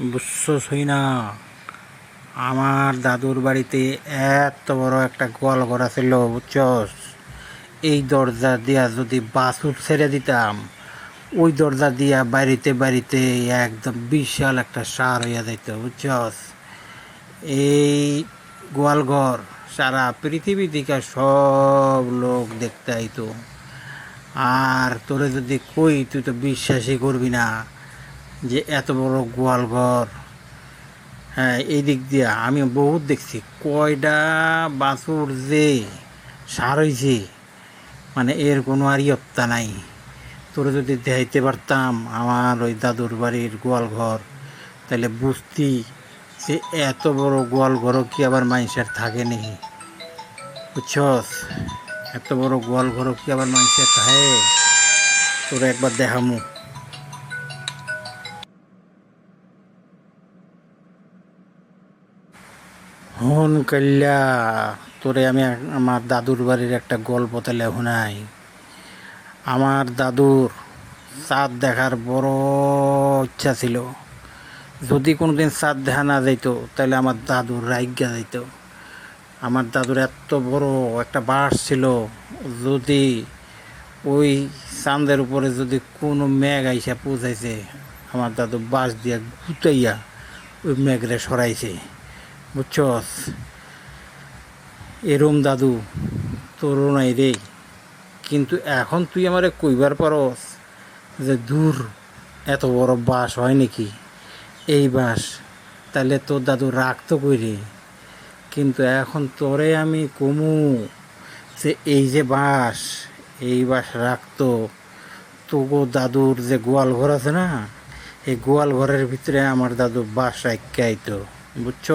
বুঝছস হই না আমার দাদুর বাড়িতে এত বড় একটা গোয়াল ঘর ছিল বুঝছস? এই দরজা দিয়া যদি বাসুর ছেড়ে দিতাম, ওই দরজা দিয়া বাড়িতে বাড়িতে একদম বিশাল একটা সার হইয়া যাইত, বুঝছস? এই গোয়াল ঘর সারা পৃথিবী থেকে সব লোক দেখতে আইতো। আর তোরে যদি কই, তুই তো বিশ্বাসই করবি না। যে এত বড় গোয়াল ঘর। হ্যাঁ এই দিক দিয়ে আমি বহুত দেখছি। কয়টা বাছুর যে সার হয়েছে মানে এর কোনো আর ইয়ত্তা নাই। তোরে যদি দেখাইতে পারতাম আমার ওই দাদুর বাড়ির গোয়াল ঘর তাহলে বুঝতি যে এত বড় গোয়াল ঘরও কি আবার মানুষের থাকে নি। বুঝছস? এত বড় গোয়াল ঘরও কি আবার মানুষের থাকে? তোরে একবার দেখামু। হন কাল্লা তোরে আমি আমার দাদুর বাড়ির একটা গল্প তাহলে শোনাই আমার দাদুর চাঁদ দেখার বড় ইচ্ছা ছিল। যদি কোনোদিন চাঁদ দেখা না যাইত তাহলে আমার দাদুর রাইগা যাইত। আমার দাদুর এত বড় একটা বাস ছিল, যদি ওই চাঁদের উপরে যদি কোনো মেঘ আইসা পৌঁছাইছে, আমার দাদু বাস দিয়া গুতাইয়া ওই মেঘরে সরাইছে। বুঝছস এরম দাদু তোর নাই রে। কিন্তু এখন তুই আমারে কইবার পারস যে দূর এত বড় বাস হয় নাকি? এই বাস তাহলে তোর দাদু রাখতো কই রে কিন্তু এখন তোরে আমি কমু যে এই যে বাস, এই বাস রাখতো তোগো দাদুর যে গোয়াল ঘর আছে না, এই গোয়াল ঘরের ভিতরে আমার দাদু বাস রাখাইতো বুঝছ